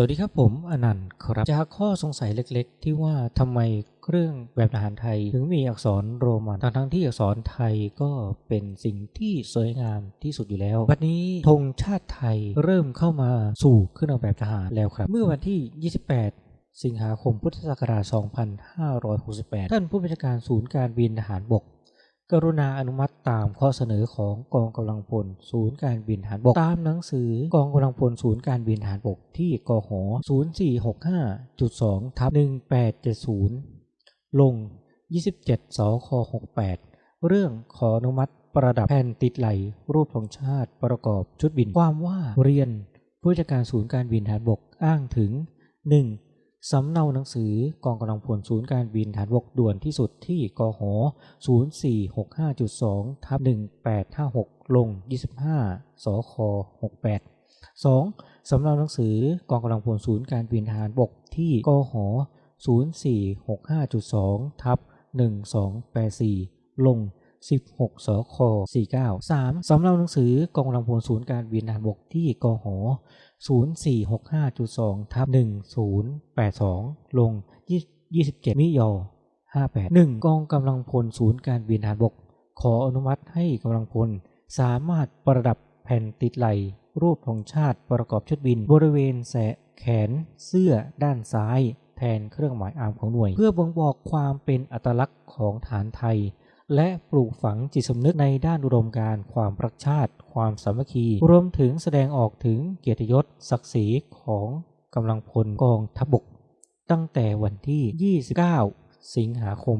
สวัสดีครับผมอนันต์ครับจากข้อสงสัยเล็กๆ ที่ว่าทำไมเครื่องแบบทหารไทย ถึงมีอักษรโรมันทั้งๆที่อักษรไทยก็เป็นสิ่งที่สวยงามที่สุดอยู่แล้ววันนี้ธงชาติไทยเริ่มเข้ามาสู่เครื่องแบบทหารแล้วครับ เมื่อวันที่ 28สิงหาคมพุทธศักราช 2568 ท่านผู้บัญชาการศูนย์การบินทหารบก กรุณาอนุมัติตามข้อเสนอของกองกำลังพลศูนย์การบินทหารบก ตามหนังสือกองกำลังพลศูนย์การบินทหารบกที่กห0465.2ทับ1870 ลง 27สค68 เรื่องขออนุมัติประดับแผ่นติดไหลรูปธงชาติประกอบชุดบินความว่าเรียนผู้จัดการศูนย์การบินทหารบกอ้างถึง 1. สำเนาหนังสือกองกำลังพลศูนย์การบินฐานบกด่วนที่สุดที่กห0465.2ทับ1856 ลง 25 สค 68 2. สำเนาหนังสือกองกำลังพลศูนย์การบินทหารบกที่กห0465.2ทับ1284 ลง 16สค49 3. สำเนาหนังสือกองกำลังพลศูนย์การบินทหารบกที่กห0465.2ทับ1082 ลง 27 มิยอ58 1. กองกำลังพลศูนย์การบินทหารบก ขออนุมัติให้กำลังพล สามารถประดับแผ่นติดไหลรูปธงชาติประกอบชุดบิน บริเวณแสแขนเสื้อด้านซ้าย แทนเครื่องหมายอามของหน่วย เพื่อบ่งบอกความเป็นอัตลักษณ์ของฐานไทย และปลูกฝังจิตสำนึกในด้านอุดมการณ์ความรักชาติ ความสามัคคี รวมถึงแสดงออกถึงเกียรติยศ ศักดิ์ศรีของกำลังพลกองทัพบก ตั้งแต่วันที่ 29 สิงหาคม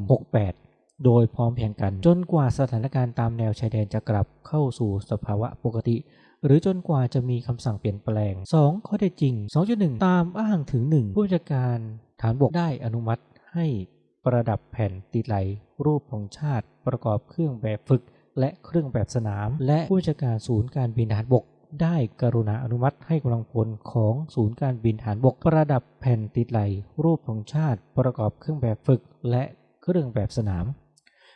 68 โดยพร้อมเพียงกัน จนกว่าสถานการณ์ตามแนวชายแดนจะกลับเข้าสู่สภาวะปกติ หรือจนกว่าจะมีคำสั่งเปลี่ยนแปลง 2. ข้อเท็จจริง 2.1 ตามอ้างถึง 1 ผู้จัดการฐานบกได้อนุมัติให้ ประดับแผ่นติดไหล รูปของชาติ ประกอบเครื่องแบบฝึก และเครื่องแบบสนาม และผู้จัดการศูนย์การบินทหารบก ได้กรุณาอนุมัติให้กำลังพลของศูนย์การบินทหารบก ประดับแผ่นติดไหล รูปของชาติ ประกอบเครื่องแบบฝึก และเครื่องแบบสนาม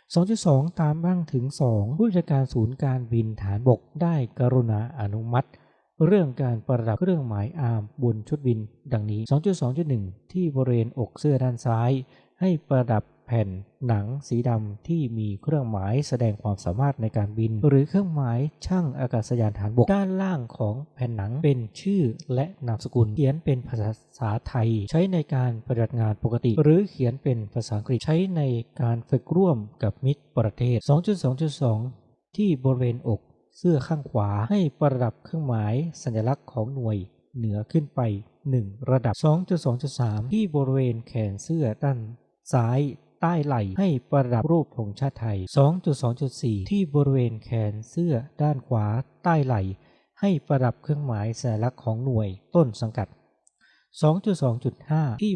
2.2 ตามบ้างถึง 2 ผู้จัดการศูนย์การบินฐานบกได้กรุณาอนุมัติ เรื่องการประดับเครื่องหมายอาร์มบนชุดบิน ดังนี้ 2.2.1 ที่บริเวณอกเสื้อด้านซ้าย ให้ประดับแผ่นหนังสีดำที่มีเครื่องหมายแสดงความสามารถในการบิน หรือเครื่องหมายช่างอากาศยานฐานบก ด้านล่างของแผ่นหนังเป็นชื่อและนามสกุล เขียนเป็นภาษาไทย ใช้ในการปฏิบัติงานปกติ หรือเขียนเป็นภาษาอังกฤษใช้ในการฝึกร่วมกับมิตรประเทศ 2.2.2 ที่บริเวณอกเสื้อข้างขวาให้ประดับเครื่องหมายสัญลักษณ์ของหน่วยเหนือขึ้นไป 1 ระดับ 2.2.3 ที่บริเวณแขนเสื้อด้าน ซ้ายใต้ไหล่ให้ประดับรูปธงชาติไทย 2.2.4 ที่บริเวณแขนเสื้อด้านขวาใต้ไหล่ ให้ประดับเครื่องหมายสัญลักษณ์ของหน่วยต้นสังกัด 2.2.5 ที่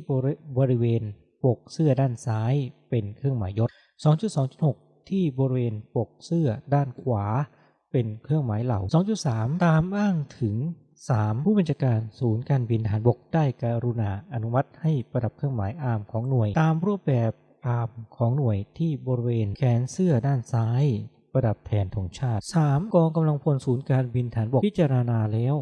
บริเวณปกเสื้อด้านซ้ายเป็นเครื่องหมายยศ 2.2.6 ที่บริเวณปกเสื้อด้านขวา เป็นเครื่องหมายเหล่า 2.3 ตามอ้างถึง 3. ผู้บัญชาการศูนย์การบินทหารบกได้กรุณาอนุมัติให้ประดับเครื่องหมายอาร์มของหน่วย ตามรูปแบบอาร์มของหน่วยที่บริเวณแขนเสื้อด้านซ้าย ประดับแทนธงชาติ 3. กองกำลังพลศูนย์การบินฐานบกพิจารณาแล้ว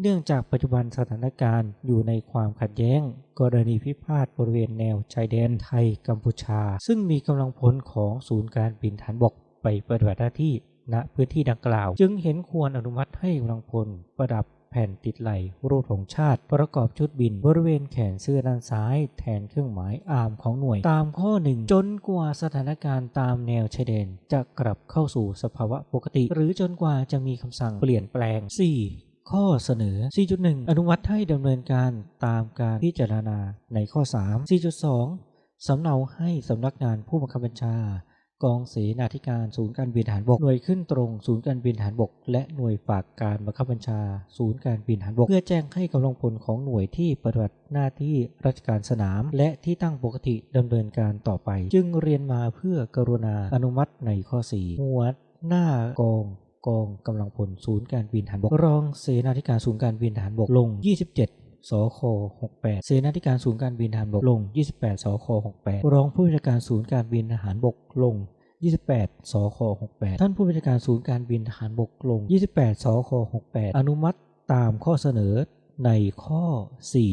เนื่องจากปัจจุบันสถานการณ์อยู่ในความขัดแย้ง กรณีพิพาทบริเวณแนวชายแดนไทยกัมพูชา ซึ่งมีกำลังพลของศูนย์การบินฐานบกไปปฏิบัติหน้าที่ณพื้นที่ดังกล่าว จึงเห็นควรอนุมัติให้กำลังพลประดับ แผ่นติดไหลรูปธงชาติ ประกอบชุดบินบริเวณแขนเสื้อด้านซ้าย แทนเครื่องหมายอาร์มของหน่วย ตามข้อหนึ่งจนกว่าสถานการณ์ตามแนวชายแดน จะกลับเข้าสู่สภาวะปกติ หรือจนกว่าจะมีคำสั่งเปลี่ยนแปลง 4. ข้อเสนอ 4.1 อนุมัติให้ดำเนินการตามการพิจารณาในข้อ 3 4.2 สำเนาให้สำนักงานผู้บังคับบัญชา กองเสนาธิการศูนย์การบินฐานบก หน่วยขึ้นตรงศูนย์การบินฐานบก และหน่วยฝากการบังคับบัญชา ศูนย์การบินฐานบก เพื่อแจ้งให้กำลังพลของหน่วยที่ปฏิบัติหน้าที่ราชการสนาม และที่ตั้งปกติดำเนินการต่อไป จึงเรียนมาเพื่อกรุณาอนุมัติในข้อ4หมวดหน้ากองกองกำลังพลศูนย์การบินฐานบก รองเสนาธิการศูนย์การบินฐานบกลง 27 สค68 เสนาธิการศูนย์การบินทหารบกลง 28 สค68 รองผู้บัญชาการศูนย์การบินทหารบกลง 28 สค68 ท่านผู้บัญชาการศูนย์การบินทหารบกลง 28 สค68 อนุมัติตามข้อเสนอในข้อ 4